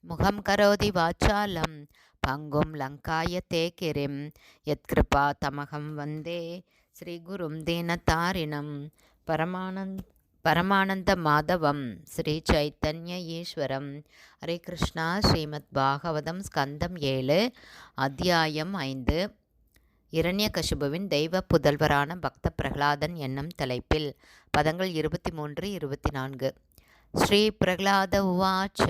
முகம் கரோதி வாச்சாலம் பங்கும் லங்காயத்தே கிரிம் யத்கிருபா தமகம் வந்தே ஸ்ரீகுரும் தீனதாரிணம் பரமானந்த் பரமானந்த மாதவம் ஸ்ரீ சைத்தன்ய ஈஸ்வரம். ஹரே கிருஷ்ணா ஸ்ரீமத் பாகவதம் ஸ்கந்தம் ஏழு அத்தியாயம் ஐந்து. இரண்யகசிபுவின் தெய்வ புதல்வரான பக்த பிரகலாதன் என்னும் தலைப்பில் பதங்கள் இருபத்தி மூன்று இருபத்தி நான்கு. ஸ்ரீ பிரகலாத உவாச்ச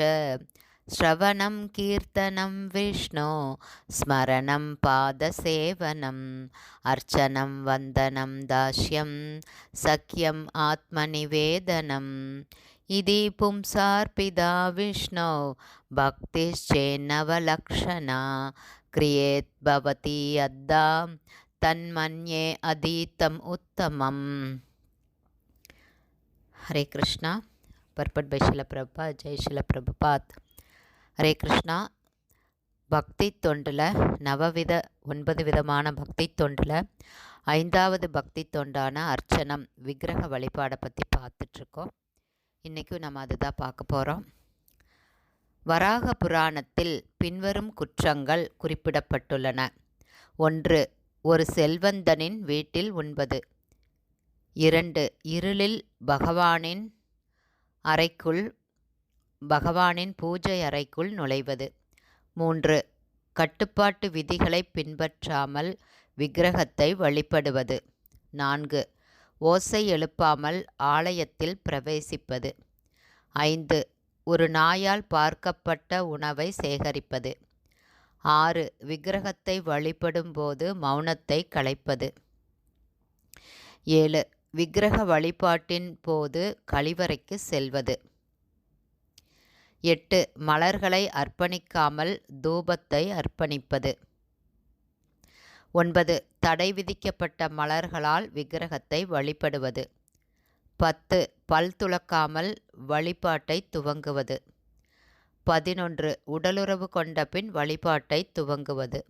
శ్రవణం కీర్తనం విష్ణు స్మరణం పాదసేవనం అర్చనం వందనం దాస్యం సఖ్యం ఆత్మనివేదనం ఇది పుంసార్పిదా విష్ణు భక్తిశ్చేన్నవలక్షణ క్రియేత్ భవతి అద్దా తన్మన్యే అధీతం ఉత్తమం హరే కృష్ణ పర్పట్ బై శిల ప్రభ జై శిల ప్రభుపాత్ ஹரே கிருஷ்ணா. பக்தி தொண்டில் நவவித ஒன்பது விதமான பக்தி தொண்டில் ஐந்தாவது பக்தி தொண்டான அர்ச்சனம் விக்கிரக வழிபாடை பற்றி பார்த்துட்ருக்கோம் இன்றைக்கும் நம்ம அதுதான் பார்க்க போகிறோம் வராக புராணத்தில் பின்வரும் குற்றங்கள் குறிப்பிடப்பட்டுள்ளன. ஒன்று ஒரு செல்வந்தனின் வீட்டில் உண்பது. இரண்டு இருளில் பகவானின் அறைக்குள் பகவானின் பூஜை அறைக்குள் நுழைவது. மூன்று கட்டுப்பாட்டு விதிகளை பின்பற்றாமல் விக்கிரகத்தை வழிபடுவது. நான்கு ஓசை எழுப்பாமல் ஆலயத்தில் பிரவேசிப்பது. ஐந்து ஒரு நாயால் பார்க்கப்பட்ட உணவை சேகரிப்பது. ஆறு விக்கிரகத்தை வழிபடும்போது மௌனத்தை கலைப்பது ஏழு விக்கிரக வழிபாட்டின் போது கழிவறைக்கு செல்வது. எட்டு மலர்களை அர்ப்பணிக்காமல் தூபத்தை அர்ப்பணிப்பது. ஒன்பது தடை விதிக்கப்பட்ட மலர்களால் விக்கிரகத்தை வழிபடுவது. பத்து பல் துளக்காமல் வழிபாட்டை துவங்குவது. பதினொன்று உடலுறவு கொண்ட பின் வழிபாட்டை துவங்குவது.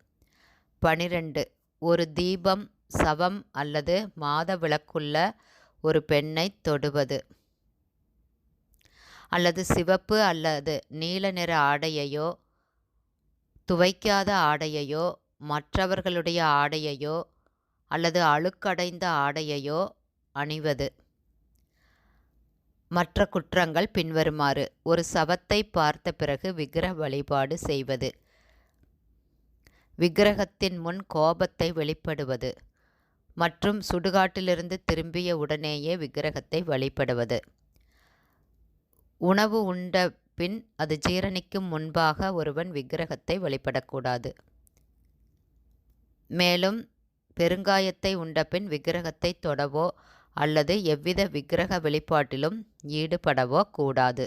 பனிரெண்டு ஒரு தீபம் சவம் அல்லது மாத விளக்குள்ள ஒரு பெண்ணை தொடுவது. அல்லது சிவப்பு அல்லது நீல நிற ஆடையையோ துவைக்காத ஆடையையோ மற்றவர்களுடைய ஆடையையோ அல்லது அழுக்கடைந்த ஆடையையோ அணிவது. மற்ற குற்றங்கள் பின்வருமாறு ஒரு சவத்தை பார்த்த பிறகு விக்கிரக வழிபாடு செய்வது. விக்கிரகத்தின் முன் கோபத்தை வெளிப்படுவது மற்றும் சுடுகாட்டிலிருந்து திரும்பிய உடனேயே விக்கிரகத்தை வழிபடுவது. உணவு உண்ட பின் அது ஜீரணிக்கும் முன்பாக ஒருவன் விக்கிரகத்தை வழிபடக்கூடாது மேலும் பெருங்காயத்தை உண்டபின் விக்கிரகத்தை தொடவோ அல்லது எவ்வித விக்கிரக வெளிப்பாட்டிலும் ஈடுபடவோ கூடாது.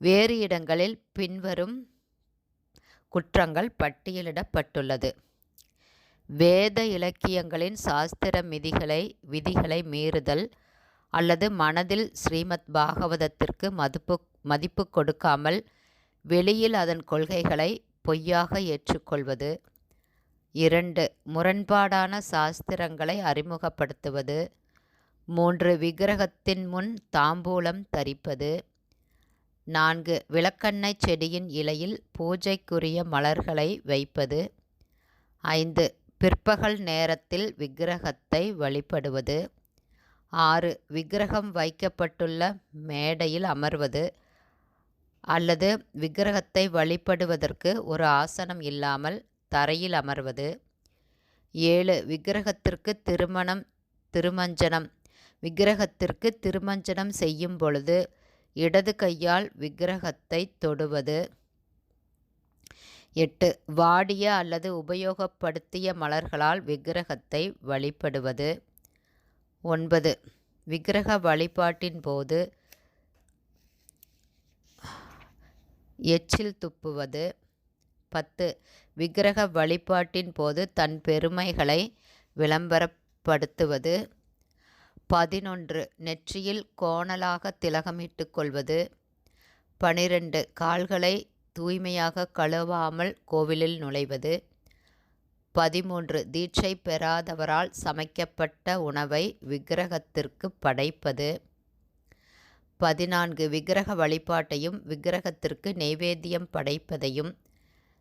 வேறு இடங்களில் பின்வரும் குற்றங்கள் பட்டியலிடப்பட்டுள்ளது. வேத இலக்கியங்களின் சாஸ்திர மிதிகளை விதிகளை மீறுதல் அல்லது மனதில் ஸ்ரீமத் பாகவதத்திற்கு மதிப்பு மதிப்பு கொடுக்காமல் வெளியில் அதன் கொள்கைகளை பொய்யாக ஏற்றுக்கொள்வது. இரண்டு முரண்பாடான சாஸ்திரங்களை அறிமுகப்படுத்துவது. மூன்று விக்கிரகத்தின் முன் தாம்பூலம் தரிப்பது. நான்கு விளக்கெண்ணெய் செடியின் இலையில் பூஜைக்குரிய மலர்களை வைப்பது. ஐந்து பிற்பகல் நேரத்தில் விக்கிரகத்தை வழிபடுவது. ஆறு விக்கிரகம் வைக்கப்பட்டுள்ள மேடையில் அமர்வது அல்லது விக்கிரகத்தை வழிபடுவதற்கு ஒரு ஆசனம் இல்லாமல் தரையில் அமர்வது. ஏழு விக்கிரகத்திற்கு திருமணம் திருமஞ்சனம். விக்கிரகத்திற்கு திருமஞ்சனம் செய்யும் பொழுது இடது கையால் விக்கிரகத்தை தொடுவது. எட்டு வாடிய அல்லது உபயோகப்படுத்திய மலர்களால் விக்கிரகத்தை வழிபடுவது. ஒன்பது. விக்கிரக வழிபாட்டின் போது எச்சில் துப்புவது. பத்து. விக்கிரக வழிபாட்டின் போது தன் பெருமைகளை விளம்பரப்படுத்துவது. பதினொன்று. நெற்றியில் கோணலாக திலகமிட்டு கொள்வது. பனிரெண்டு. கால்களை தூய்மையாக கழுவாமல் கோவிலில் நுழைவது. பதிமூன்று தீட்சை பெறாதவரால் சமைக்கப்பட்ட உணவை விக்கிரகத்திற்கு படைப்பது. பதினான்கு விக்கிரக வழிபாட்டையும் விக்கிரகத்திற்கு நெய்வேத்தியம் படைப்பதையும்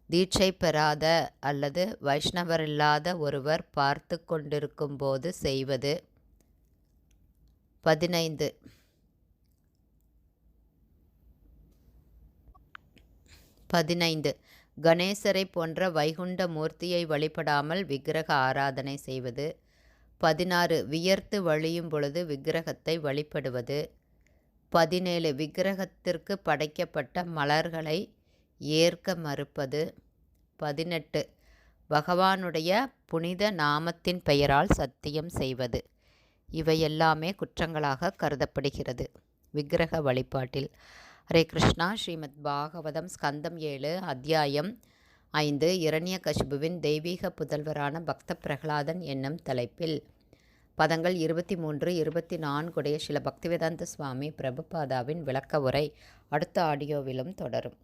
தீட்சை பெறாத அல்லது வைஷ்ணவரில்லாத ஒருவர் பார்த்து கொண்டிருக்கும் போது செய்வது. பதினைந்து பதினைந்து கணேசரை போன்ற வைகுண்ட மூர்த்தியை வழிபடாமல் விக்கிரக ஆராதனை செய்வது. பதினாறு வியர்த்து வழியும் பொழுது விக்கிரகத்தை வழிபடுவது. பதினேழு விக்கிரகத்திற்கு படைக்கப்பட்ட மலர்களை ஏற்க மறுப்பது. பதினெட்டு பகவானுடைய புனித நாமத்தின் பெயரால் சத்தியம் செய்வது. இவையெல்லாமே குற்றங்களாக கருதப்படுகிறது. விக்கிரக வழிபாட்டில் ஹரே கிருஷ்ணா. ஸ்ரீமத் பாகவதம் ஸ்கந்தம் ஏழு அத்தியாயம் ஐந்து இரண்ய கசிபுவின் தெய்வீக புதல்வரான பக்த பிரகலாதன் என்னும் தலைப்பில். பதங்கள் இருபத்தி மூன்று இருபத்தி நான்குடைய சில பக்திவேதாந்த சுவாமி பிரபுபாதாவின் விளக்க உரை அடுத்த ஆடியோவிலும் தொடரும்.